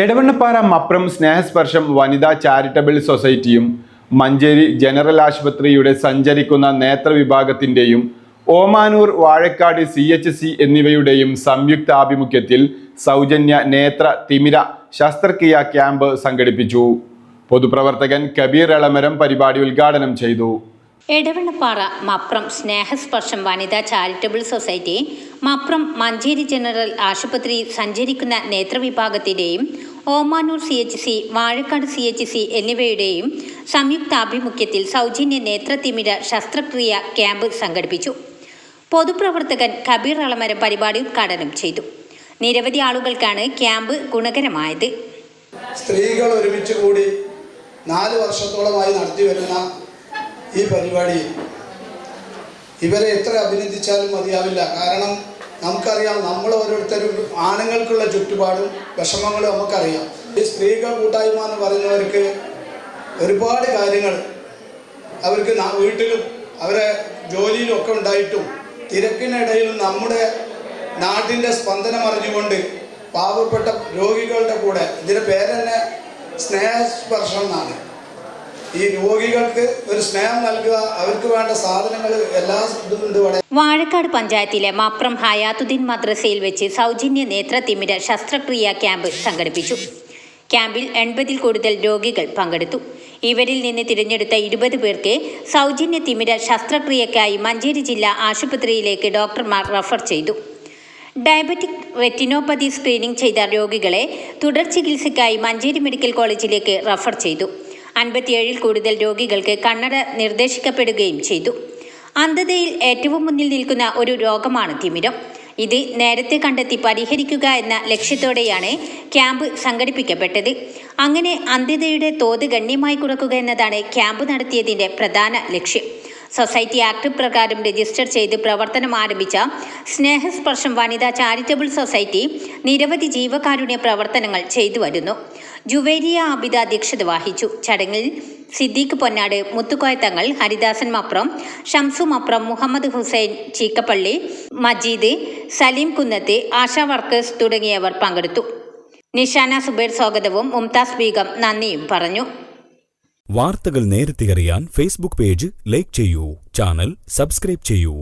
എടവണ്ണപ്പാറ മപ്രം സ്നേഹസ്പർശം വനിതാ charitable സൊസൈറ്റിയും Manjeri general ആശുപത്രിയുടെ സഞ്ചരിക്കുന്ന നേത്ര വിഭാഗത്തിന്റെയും Omanoor Vazhakkad C H C എന്നിവയുടെയും സംയുക്ത ആഭിമുഖ്യത്തിൽ സൗജന്യ നേത്ര തിമിര ശസ്ത്രക്രിയ ക്യാമ്പ് സംഘടിപ്പിച്ചു. പൊതുപ്രവർത്തകൻ കബീർ എളമരം പരിപാടി ഉദ്ഘാടനം ചെയ്തു. എടവണ്ണപ്പാറ മപ്രം സ്നേഹസ്പർശം വനിതാ charitable society Mapram Manjeri general ആശുപത്രി സഞ്ചരിക്കുന്ന നേത്രവിഭാഗത്തിന്റെയും Omanoor C H C Vazhakkad C H C എന്നിവയുടെയും സംയുക്താഭിമുഖ്യത്തിൽ സൗജന്യ നേത്രത്തിമിര ശസ്ത്രക്രിയ ക്യാമ്പ് സംഘടിപ്പിച്ചു. പൊതുപ്രവർത്തകൻ കബീർ അളമരം പരിപാടി ഉദ്ഘാടനം ചെയ്തു. നിരവധി ആളുകൾക്കാണ് ക്യാമ്പ് ഗുണകരമായത്. സ്ത്രീകൾ ഒരുമിച്ച് കൂടി നാല് വർഷത്തോളമായി നടത്തി വരുന്ന ഈ പരിപാടി ഇവരെ എത്ര അഭിനന്ദിച്ചാലും മതിയാവില്ല. കാരണം നമുക്കറിയാം നമ്മൾ ഓരോരുത്തരും ആണുങ്ങൾക്കുള്ള ചുറ്റുപാടും വിഷമങ്ങളും നമുക്കറിയാം. ഈ സ്ത്രീകൾ കൂട്ടായ്മ എന്ന് പറയുന്നവർക്ക് ഒരുപാട് കാര്യങ്ങൾ അവർക്ക് വീട്ടിലും അവരെ ജോലിയിലും ഒക്കെ ഉണ്ടായിട്ടും തിരക്കിനിടയിലും നമ്മുടെ നാട്ടിന്റെ സ്പന്ദനം അറിഞ്ഞുകൊണ്ട് പാവപ്പെട്ട രോഗികളുടെ കൂടെ ഇതിന്റെ പേരെന്നെ സ്നേഹസ്പർശം എന്നാണ്. ഈ രോഗികൾക്ക് ഒരു സ്നേഹം നൽകുക അവർക്ക് വേണ്ട സാധനങ്ങൾ എല്ലാ വാഴക്കാട് പഞ്ചായത്തിലെ മാപ്രം ഹയാത്തുദ്ദീൻ മദ്രസയിൽ വെച്ച് സൗജന്യ നേത്രത്തിമിര ശസ്ത്രക്രിയ ക്യാമ്പ് സംഘടിപ്പിച്ചു. ക്യാമ്പിൽ എൺപതിൽ കൂടുതൽ രോഗികൾ പങ്കെടുത്തു. ഇവരിൽ നിന്ന് തിരഞ്ഞെടുത്ത ഇരുപത് പേർക്ക് സൗജന്യ തിമിര ശസ്ത്രക്രിയക്കായി മഞ്ചേരി ജില്ലാ ആശുപത്രിയിലേക്ക് ഡോക്ടർമാർ റഫർ ചെയ്തു. ഡയബറ്റിക് റെറ്റിനോപ്പതി സ്ക്രീനിംഗ് ചെയ്ത രോഗികളെ തുടർ ചികിത്സയ്ക്കായി മഞ്ചേരി മെഡിക്കൽ കോളേജിലേക്ക് റഫർ ചെയ്തു. അൻപത്തിയേഴിൽ കൂടുതൽ രോഗികൾക്ക് കണ്ണട നിർദ്ദേശിക്കപ്പെടുകയും ചെയ്തു. അന്ധതയിൽ ഏറ്റവും മുന്നിൽ നിൽക്കുന്ന ഒരു രോഗമാണ് തിമിരം. ഇത് നേരത്തെ കണ്ടെത്തി പരിഹരിക്കുക എന്ന ലക്ഷ്യത്തോടെയാണ് ക്യാമ്പ് സംഘടിപ്പിക്കപ്പെട്ടത്. അങ്ങനെ അന്ധതയുടെ തോത് ഗണ്യമായി കുറക്കുക എന്നതാണ് ക്യാമ്പ് നടത്തിയതിന്റെ പ്രധാന ലക്ഷ്യം. സൊസൈറ്റി ആക്ട് പ്രകാരം രജിസ്റ്റർ ചെയ്ത് പ്രവർത്തനം ആരംഭിച്ച സ്നേഹസ്പർശം വനിതാ ചാരിറ്റബിൾ സൊസൈറ്റി നിരവധി ജീവകാരുണ്യ പ്രവർത്തനങ്ങൾ ചെയ്തു വരുന്നു. ജുവേരിയ ആബിദ അധ്യക്ഷത വഹിച്ചു. ചടങ്ങിൽ സിദ്ദീഖ് പൊന്നാട് മുത്തുക്കോയ തങ്ങൾ ഹരിദാസൻ മപ്രം ഷംസു മപ്രം മുഹമ്മദ് ഹുസൈൻ ചീക്കപ്പള്ളി മജീദ് സലീം കുന്നത്ത് ആശാ വർക്കേഴ്സ് തുടങ്ങിയവർ പങ്കെടുത്തു. നിഷാന സുബൈർ സ്വാഗതവും മുംതാസ് ബീഗം നന്ദിയും പറഞ്ഞു. വാർത്തകൾ നേരത്തെ അറിയാൻ ഫേസ്ബുക്ക് പേജ് ലൈക്ക് ചെയ്യൂ ചാനൽ സബ്സ്ക്രൈബ് ചെയ്യൂ.